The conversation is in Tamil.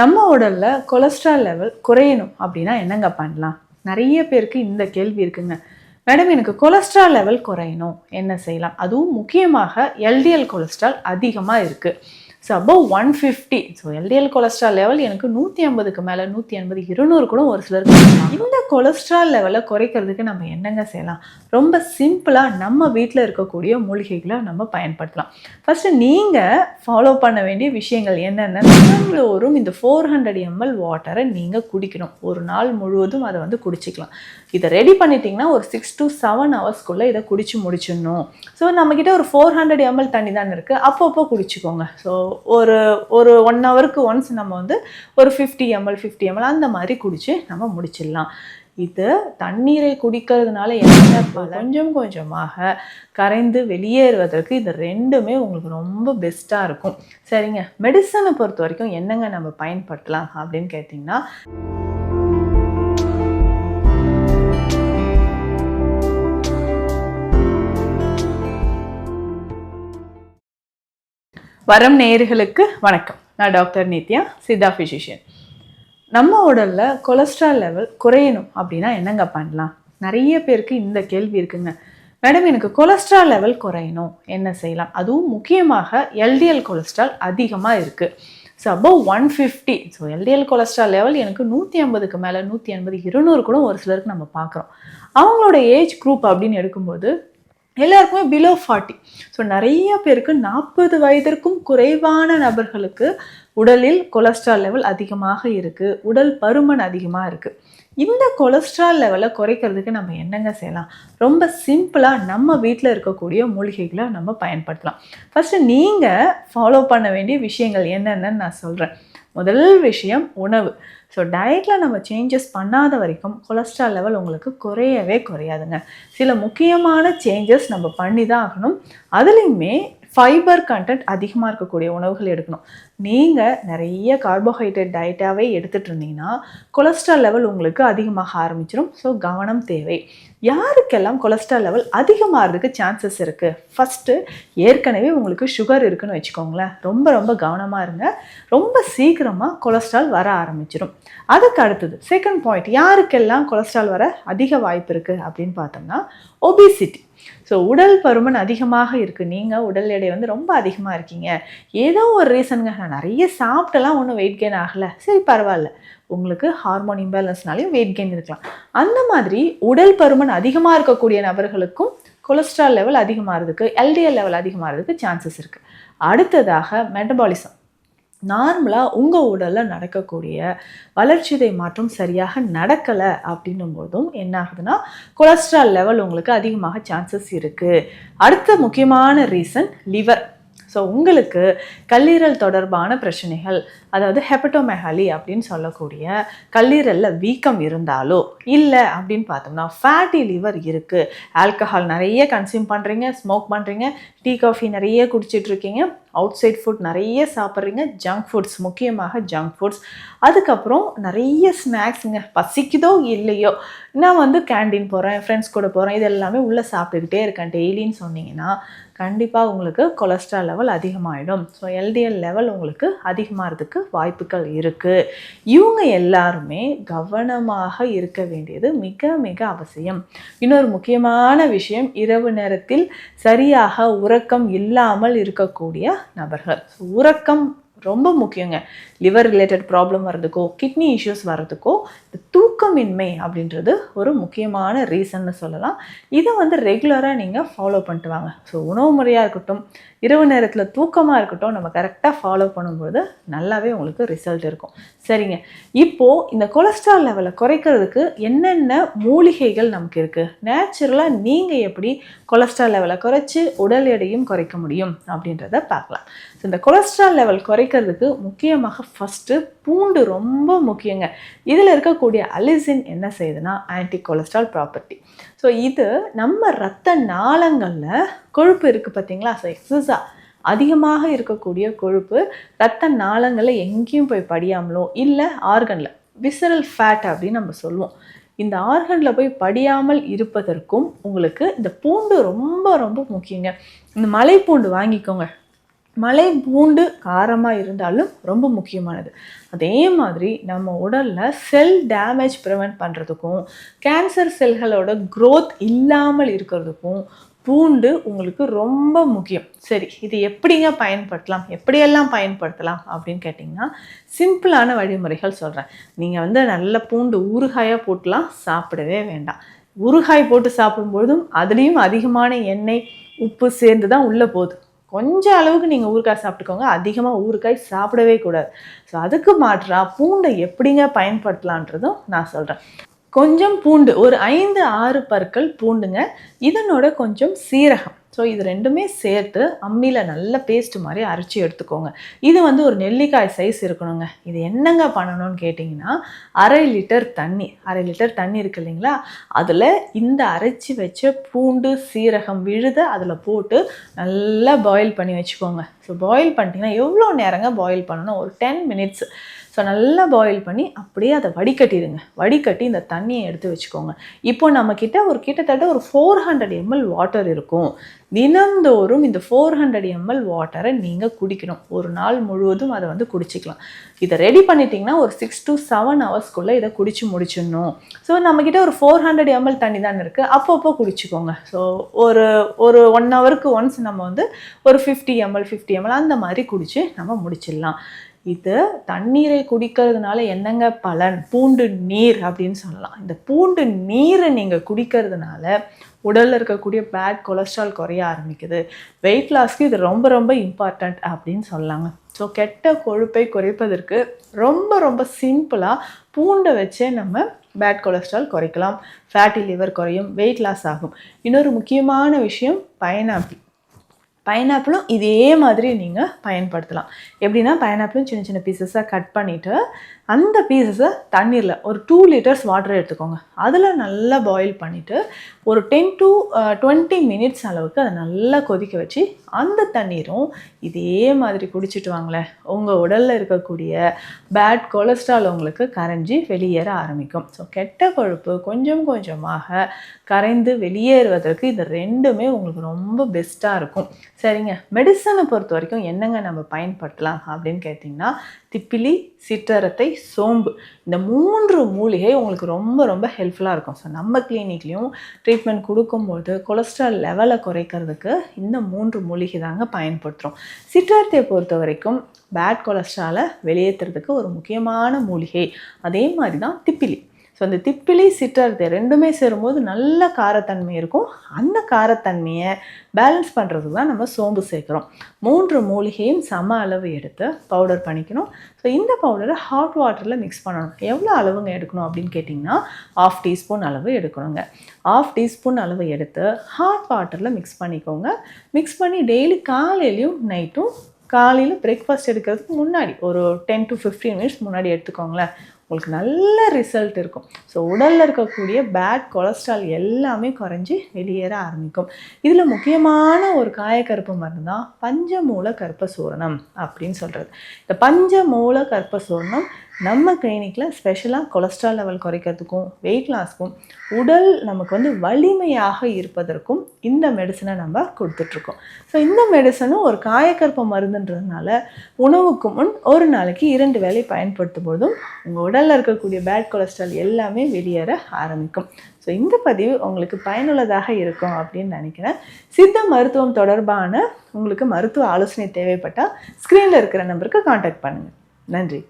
நம்ம உடலில் கொலஸ்ட்ரால் லெவல் குறையணும் அப்படின்னா என்னங்க பண்ணலாம்? நிறைய பேருக்கு இந்த கேள்வி இருக்குங்க. மேடம் எனக்கு கொலஸ்ட்ரால் லெவல் குறையணும். என்ன செய்யலாம்? அதுவும் முக்கியமாக எல்டிஎல் கொலஸ்ட்ரால் அதிகமாக இருக்குது so above one fifty so LDL cholesterol level எனக்கு நூற்றி ஐம்பதுக்கு மேலே நூற்றி ஐம்பது இருநூறு கூட ஒரு சிலருக்கு இந்த கொலஸ்ட்ரால் லெவலை குறைக்கிறதுக்கு நம்ம என்னங்க செய்யலாம்? ரொம்ப சிம்பிளாக நம்ம வீட்டில் இருக்கக்கூடிய மூலிகைகளை நம்ம பயன்படுத்தலாம். ஃபஸ்ட்டு நீங்கள் ஃபாலோ பண்ண வேண்டிய விஷயங்கள் என்னென்ன? தினந்தோறும் இந்த ஃபோர் ஹண்ட்ரட் எம்எல் வாட்டரை நீங்கள் குடிக்கணும். ஒரு நாள் முழுவதும் அதை வந்து குடிச்சிக்கலாம். இதை ரெடி பண்ணிட்டீங்கன்னா ஒரு சிக்ஸ் டு செவன் ஹவர்ஸ்க்குள்ளே இதை குடிச்சு முடிச்சிடணும். ஸோ நம்மக்கிட்ட ஒரு ஃபோர் ஹண்ட்ரட் எம்எல் தண்ணி தான் இருக்குது அப்பப்போ குடிச்சிக்கோங்க. ஸோ ஒரு ஒரு ஒன் ஹவருக்கு ஒன்ஸ் நம்ம வந்து ஒரு ஃபிஃப்டி எம்எல் ஃபிஃப்டி எம்எல் அந்த மாதிரி குடித்து நம்ம முடிச்சிடலாம். இது தண்ணீரை குடிக்கிறதுனால என்ன கொஞ்சம் கொஞ்சமாக கரைந்து வெளியேறுவதற்கு இது ரெண்டுமே உங்களுக்கு ரொம்ப பெஸ்ட்டாக இருக்கும். சரிங்க. மெடிசனை பொறுத்த வரைக்கும் என்னங்க நம்ம பயன்படுத்தலாம் அப்படின்னு கேட்டிங்கன்னா வரம் நேயர்களுக்கு வணக்கம். நான் டாக்டர் நித்யா சித்தா ஃபிசிஷியன் நம்ம உடலில் கொலஸ்ட்ரால் லெவல் குறையணும் அப்படின்னா என்னங்க பண்ணலாம்? நிறைய பேருக்கு இந்த கேள்வி இருக்குங்க. மேடம் எனக்கு கொலஸ்ட்ரால் லெவல் குறையணும். என்ன செய்யலாம்? அதுவும் முக்கியமாக எல்டிஎல் கொலஸ்ட்ரால் அதிகமாக இருக்குது so above one fifty so LDL cholesterol level எனக்கு நூற்றி ஐம்பதுக்கு மேலே நூற்றி ஐம்பது இருநூறு கூட ஒரு சிலருக்கு நம்ம பார்க்குறோம். அவங்களோட ஏஜ் குரூப் அப்படின்னு எடுக்கும்போது எல்லாருக்குமே பிலோ ஃபார்ட்டி ஸோ நிறைய பேருக்கு நாற்பது வயதிற்கும் குறைவான நபர்களுக்கு உடலில் கொலஸ்ட்ரால் லெவல் அதிகமாக இருக்குது உடல் பருமன் அதிகமாக இருக்குது இந்த கொலஸ்ட்ரால் லெவலை குறைக்கிறதுக்கு நம்ம என்னங்க செய்யலாம்? ரொம்ப சிம்பிளாக நம்ம வீட்டில் இருக்கக்கூடிய மூலிகைகளை நம்ம பயன்படுத்தலாம். ஃபஸ்ட்டு நீங்கள் ஃபாலோ பண்ண வேண்டிய விஷயங்கள் என்னென்னு நான் சொல்கிறேன் முதல் விஷயம் உணவு. ஸோ டயட்டில் நம்ம சேஞ்சஸ் பண்ணாத வரைக்கும் கொலஸ்ட்ரால் லெவல் உங்களுக்கு குறையவே குறையாதுங்க. சில முக்கியமான சேஞ்சஸ் நம்ம பண்ணி தான் ஆகணும். அதுலேயுமே ஃபைபர் கண்டென்ட் அதிகமாக இருக்கக்கூடிய உணவுகள் எடுக்கணும். நீங்கள் நிறைய கார்போஹைட்ரேட் டயட்டாகவே எடுத்துகிட்டு இருந்தீங்கன்னா கொலஸ்ட்ரால் லெவல் உங்களுக்கு அதிகமாக ஆரம்பிச்சிடும் ஸோ கவனம் தேவை. யாருக்கெல்லாம் கொலஸ்ட்ரால் லெவல் அதிகமாகிறதுக்கு சான்சஸ் இருக்குது ஃபஸ்ட்டு ஏற்கனவே உங்களுக்கு சுகர் இருக்குன்னு வச்சுக்கோங்களேன். ரொம்ப ரொம்ப கவனமாக இருங்க. ரொம்ப சீக்கிரமாக கொலஸ்ட்ரால் வர ஆரம்பிச்சிடும் அதுக்கு அடுத்தது செகண்ட் பாயிண்ட் யாருக்கெல்லாம் கொலஸ்ட்ரால் வர அதிக வாய்ப்பு இருக்குது அப்படின்னு பார்த்தோம்னா ஒபிசிட்டி ஸோ உடல் பருமன் அதிகமாக இருக்குது நீங்கள் உடல் எடை வந்து ரொம்ப அதிகமாக இருக்கீங்க. ஏதோ ஒரு ரீசனுங்க நான் நிறைய சாப்பிட்டெல்லாம் ஒன்றும் வெயிட் கெயின் ஆகலை. சரி பரவாயில்ல. உங்களுக்கு ஹார்மோன் இம்பேலன்ஸ்னாலையும் வெயிட் கெயின் இருக்கலாம். அந்த மாதிரி உடல் பருமன் அதிகமாக இருக்கக்கூடிய நபர்களுக்கும் கொலஸ்ட்ரால் லெவல் அதிகமாகிறதுக்கு எல்டிஎல் லெவல் அதிகமாகிறதுக்கு சான்சஸ் இருக்குது அடுத்ததாக மெட்டபாலிசம் நார்மலாக உங்கள் உடலில் நடக்கக்கூடிய வளர்ச்சிதை மாற்றம் சரியாக நடக்கலை அப்படின்னும் போதும் என்ன ஆகுதுன்னா கொலஸ்ட்ரால் லெவல் உங்களுக்கு அதிகமாக சான்சஸ் இருக்குது அடுத்த முக்கியமான ரீசன் லிவர் ஸோ உங்களுக்கு கல்லீரல் தொடர்பான பிரச்சனைகள் அதாவது ஹெப்படோமெஹாலி அப்படின்னு சொல்லக்கூடிய கல்லீரலில் வீக்கம் இருந்தாலோ இல்லை அப்படின்னு பார்த்தோம்னா ஃபேட்டி லிவர் இருக்குது ஆல்கஹால் நிறைய கன்சியூம் பண்ணுறீங்க ஸ்மோக் பண்ணுறீங்க டீ காஃபி நிறைய குடிச்சிட்ருக்கீங்க அவுட் சைட் ஃபுட் நிறைய சாப்பிட்றீங்க ஜங்க் ஃபுட்ஸ் முக்கியமாக ஜங்க் ஃபுட்ஸ் அதுக்கப்புறம் நிறைய ஸ்நாக்ஸுங்க பசிக்குதோ இல்லையோ நான் வந்து கேண்டீன் போகிறேன் ஃப்ரெண்ட்ஸ் கூட போகிறேன் இது எல்லாமே உள்ளே சாப்பிட்டுக்கிட்டே இருக்கேன். டெய்லின்னு சொன்னீங்கன்னா கண்டிப்பாக உங்களுக்கு கொலஸ்ட்ரால் லெவல் அதிகமாகிடும் ஸோ எல்டிஎல் லெவல் உங்களுக்கு அதிகமாகிறதுக்கு வாய்ப்புகள் இருக்குது இவங்க எல்லாருமே கவனமாக இருக்க வேண்டியது மிக மிக அவசியம். இன்னொரு முக்கியமான விஷயம் இரவு நேரத்தில் சரியாக உறக்கம் இல்லாமல் இருக்கக்கூடிய நபர்கள். உறக்கம் ரொம்ப முக்கியங்க. லிவர் ரிலேட்டட் ப்ராப்ளம் வர்றதுக்கோ கிட்னி இஷ்யூஸ் வர்றதுக்கோ இந்த தூக்கமின்மை அப்படின்றது ஒரு முக்கியமான ரீசன்னு சொல்லலாம். இதை வந்து ரெகுலராக நீங்கள் ஃபாலோ பண்ணிட்டு வாங்க. ஸோ உணவு முறையாக இருக்கட்டும் இரவு நேரத்தில் தூக்கமாக இருக்கட்டும் நம்ம கரெக்டாக ஃபாலோ பண்ணும்போது நல்லாவே உங்களுக்கு ரிசல்ட் இருக்கும். சரிங்க. இப்போது இந்த கொலஸ்ட்ரால் லெவலை குறைக்கிறதுக்கு என்னென்ன மூலிகைகள் நமக்கு இருக்குது நேச்சுரலாக நீங்கள் எப்படி கொலஸ்ட்ரால் லெவலை குறைச்சி உடல் எடையும் குறைக்க முடியும் அப்படின்றத பார்க்கலாம். ஸோ இந்த கொலஸ்ட்ரால் லெவல் குறைக்கிறதுக்கு முக்கியமாக ஃபஸ்ட்டு பூண்டு ரொம்ப முக்கியங்க. இதில் இருக்கக்கூடிய அலிசின் என்ன செய்யுதுன்னா ஆன்டி கொலஸ்ட்ரால் ப்ராப்பர்ட்டி ஸோ இது நம்ம ரத்த நாளங்களில் கொழுப்பு இருக்குது பார்த்தீங்களா? ஸோ எக்ஸஸாக அதிகமாக இருக்கக்கூடிய கொழுப்பு ரத்த நாளங்களில் எங்கேயும் போய் படியாமலோ இல்லை ஆர்கனில் விசரல் ஃபேட் அப்படின்னு நம்ம சொல்லுவோம். இந்த ஆர்கனில் போய் படியாமல் இருப்பதற்கும் உங்களுக்கு இந்த பூண்டு ரொம்ப ரொம்ப முக்கியங்க. இந்த மலைப்பூண்டு வாங்கிக்கோங்க. மலை பூண்டு காரமாக இருந்தாலும் ரொம்ப முக்கியமானது. அதே மாதிரி நம்ம உடலில் செல் டேமேஜ் ப்ரிவெண்ட் பண்ணுறதுக்கும் கேன்சர் செல்களோட க்ரோத் இல்லாமல் இருக்கிறதுக்கும் பூண்டு உங்களுக்கு ரொம்ப முக்கியம். சரி இது எப்படிங்க பயன்படுத்தலாம்? எப்படியெல்லாம் பயன்படுத்தலாம் அப்படின்னு கேட்டிங்கன்னா சிம்பிளான வழிமுறைகள் சொல்கிறேன் நீங்கள் வந்து நல்ல பூண்டு ஊறுகாயாக போட்டுலாம் சாப்பிடவே வேண்டாம். ஊறுகாய் போட்டு சாப்பிடும்பொழுதும் அதுலேயும் அதிகமான எண்ணெய் உப்பு சேர்ந்து தான் உள்ளே போகுது. கொஞ்சம் அளவுக்கு நீங்கள் ஊறுகாய் சாப்பிட்டுக்கோங்க. அதிகமாக ஊறுகாய் சாப்பிடவே கூடாது. ஸோ அதுக்கு மாற்றா பூண்டை எப்படிங்க பயன்படுத்தலான்றதும் நான் சொல்கிறேன் கொஞ்சம் பூண்டு ஒரு ஐந்து ஆறு பற்கள் பூண்டுங்க. இதனோட கொஞ்சம் சீரகம். ஸோ இது ரெண்டுமே சேர்த்து அம்மியில் நல்ல பேஸ்ட் மாதிரி அரைச்சி எடுத்துக்கோங்க. இது வந்து ஒரு நெல்லிக்காய் சைஸ் இருக்கணுங்க. இது என்னங்க பண்ணணும்னு கேட்டிங்கன்னா அரை லிட்டர் தண்ணி. அரை லிட்டர் தண்ணி இருக்கு இல்லைங்களா? அதில் இந்த அரைச்சி வச்ச பூண்டு சீரகம் விழுத அதில் போட்டு நல்லா பாயில் பண்ணி வச்சுக்கோங்க. ஸோ பாயில் பண்ணிட்டீங்கன்னா எவ்வளோ நேரங்க பாயில் பண்ணணும்? ஒரு டென் மினிட்ஸ் ஸோ நல்லா பாயில் பண்ணி அப்படியே அதை வடிகட்டிடுங்க. வடிகட்டி இந்த தண்ணியை எடுத்து வச்சுக்கோங்க. இப்போ நம்மக்கிட்ட ஒரு கிட்டத்தட்ட ஒரு ஃபோர் ஹண்ட்ரட் எம்எல் வாட்டர் இருக்கும். தினந்தோறும் இந்த ஃபோர் ஹண்ட்ரட் எம்எல் வாட்டரை நீங்கள் குடிக்கணும். ஒரு நாள் முழுவதும் அதை வந்து குடிச்சிக்கலாம். இதை ரெடி பண்ணிட்டீங்கன்னா ஒரு சிக்ஸ் டு செவன் ஹவர்ஸ்க்குள்ளே இதை குடிச்சு முடிச்சிடணும். ஸோ நம்மக்கிட்ட ஒரு ஃபோர் ஹண்ட்ரட் எம்எல் தண்ணி தான் இருக்குது அப்பப்போ குடிச்சிக்கோங்க. ஸோ ஒரு ஒரு ஒன் ஹவருக்கு ஒன்ஸ் நம்ம வந்து ஒரு ஃபிஃப்டி எம்எல் ஃபிஃப்டி எம்எல் அந்த மாதிரி குடித்து நம்ம முடிச்சிடலாம். இது தண்ணீரை குடிக்கிறதுனால என்னங்க பலன்? பூண்டு நீர் அப்படின்னு சொல்லலாம். இந்த பூண்டு நீரை நீங்கள் குடிக்கிறதுனால உடலில் இருக்கக்கூடிய பேட் கொலஸ்ட்ரால் குறைய ஆரம்பிக்குது. வெயிட் லாஸ்க்கு இது ரொம்ப ரொம்ப இம்பார்ட்டண்ட் அப்படின்னு சொல்லலாங்க ஸோ கெட்ட கொழுப்பை குறைப்பதற்கு ரொம்ப ரொம்ப சிம்பிளாக பூண்டை வச்சே நம்ம பேட் கொலஸ்ட்ரால் குறைக்கலாம். ஃபேட்டி லிவர் குறையும் வெயிட் லாஸ் ஆகும். இன்னொரு முக்கியமான விஷயம் பைனாப்பிள் பைனாப்பிளும் இதே மாதிரி நீங்கள் பயன்படுத்தலாம். எப்படின்னா பைனாப்பிளும் சின்ன சின்ன பீசஸாக கட் பண்ணிவிட்டு அந்த பீசஸை தண்ணீரில் ஒரு டூ லிட்டர்ஸ் வாட்டர் எடுத்துக்கோங்க. அதில் நல்லா பாயில் பண்ணிவிட்டு ஒரு டென் டு டுவெண்ட்டி மினிட்ஸ் அளவுக்கு அதை நல்லா கொதிக்க வச்சு அந்த தண்ணீரும் இதே மாதிரி குடிச்சிட்டு வாங்களேன். உங்கள் உடலில் இருக்கக்கூடிய பேட் கொலஸ்ட்ரால் உங்களுக்கு கரைஞ்சி வெளியேற ஆரம்பிக்கும். ஸோ கெட்ட கொழுப்பு கொஞ்சம் கொஞ்சமாக கரைந்து வெளியேறுவதற்கு இது ரெண்டுமே உங்களுக்கு ரொம்ப பெஸ்ட்டாக இருக்கும். சரிங்க. மெடிசனை பொறுத்த வரைக்கும் என்னங்க நம்ம பயன்படுத்தலாம் அப்படின்னு கேட்டிங்கன்னா திப்பிலி சிற்றரத்தை சோம்பு. இந்த மூன்று மூலிகை உங்களுக்கு ரொம்ப ரொம்ப ஹெல்ப்ஃபுல்லாக இருக்கும். ஸோ நம்ம கிளினிக்லேயும் ட்ரீட்மெண்ட் கொடுக்கும்போது கொலஸ்ட்ரால் லெவலை குறைக்கிறதுக்கு இந்த மூன்று மூலிகை தாங்க பயன்படுத்துகிறோம் சிற்றார்த்தியை பொறுத்த வரைக்கும் பேட் கொலஸ்ட்ராலை வெளியேற்றுறதுக்கு ஒரு முக்கியமான மூலிகை. அதே மாதிரி தான் திப்பிலி. ஸோ அந்த திப்பிலி சிற்றரத்தை ரெண்டுமே சேரும்போது நல்ல காரத்தன்மை இருக்கும். அந்த காரத்தன்மையை பேலன்ஸ் பண்ணுறதுக்கு தான் நம்ம சோம்பு சேர்க்குறோம். மூன்று மூலிகையும் சம அளவு எடுத்து பவுடர் பண்ணிக்கணும். ஸோ இந்த பவுடரை ஹாட் வாட்டரில் மிக்ஸ் பண்ணணும். எவ்வளோ அளவுங்க எடுக்கணும் அப்படின்னு கேட்டிங்கன்னா ஆஃப் டீஸ்பூன் அளவு எடுக்கணுங்க. ஆஃப் டீஸ்பூன் அளவு எடுத்து ஹாட் வாட்டரில் மிக்ஸ் பண்ணிக்கோங்க. மிக்ஸ் பண்ணி டெய்லி காலையிலையும் நைட்டும் காலையில் பிரேக்ஃபாஸ்ட் எடுக்கிறதுக்கு முன்னாடி ஒரு டென் டு ஃபிஃப்டீன் மினிட்ஸ் முன்னாடி எடுத்துக்கோங்களேன். உங்களுக்கு நல்ல ரிசல்ட் இருக்கும். ஸோ உடலில் இருக்கக்கூடிய பேட் கொலஸ்ட்ரால் எல்லாமே குறைஞ்சி வெளியேற ஆரம்பிக்கும். இதில் முக்கியமான ஒரு காயக்கருப்பு மருந்து? தான் பஞ்சமூல கற்பசூரணம் அப்படின்னு சொல்கிறது இந்த பஞ்சமூல கற்பசூரணம் நம்ம கிளினிக்கில் ஸ்பெஷலாக கொலஸ்ட்ரால் லெவல் குறைக்கிறதுக்கும் வெயிட் லாஸ்க்கும் உடல் நமக்கு வந்து வலிமையாக இருப்பதற்கும் இந்த மெடிசனை நம்ம கொடுத்துட்ருக்கோம். ஸோ இந்த மெடிசனும் ஒரு காயக்கற்ப மருந்துன்றதுனால உணவுக்கு முன் ஒரு நாளைக்கு இரண்டு வேலை பயன்படுத்தும் போதும் உங்கள் உடலில் இருக்கக்கூடிய பேட் கொலஸ்ட்ரால் எல்லாமே வெளியேற ஆரம்பிக்கும். ஸோ இந்த பதிவு உங்களுக்கு பயனுள்ளதாக இருக்கும் அப்படின்னு நினைக்கிறேன். சித்த மருத்துவம் தொடர்பான உங்களுக்கு மருத்துவ ஆலோசனை தேவைப்பட்டால் ஸ்க்ரீனில் இருக்கிற நம்பருக்கு காண்டாக்ட் பண்ணுங்கள் நன்றி.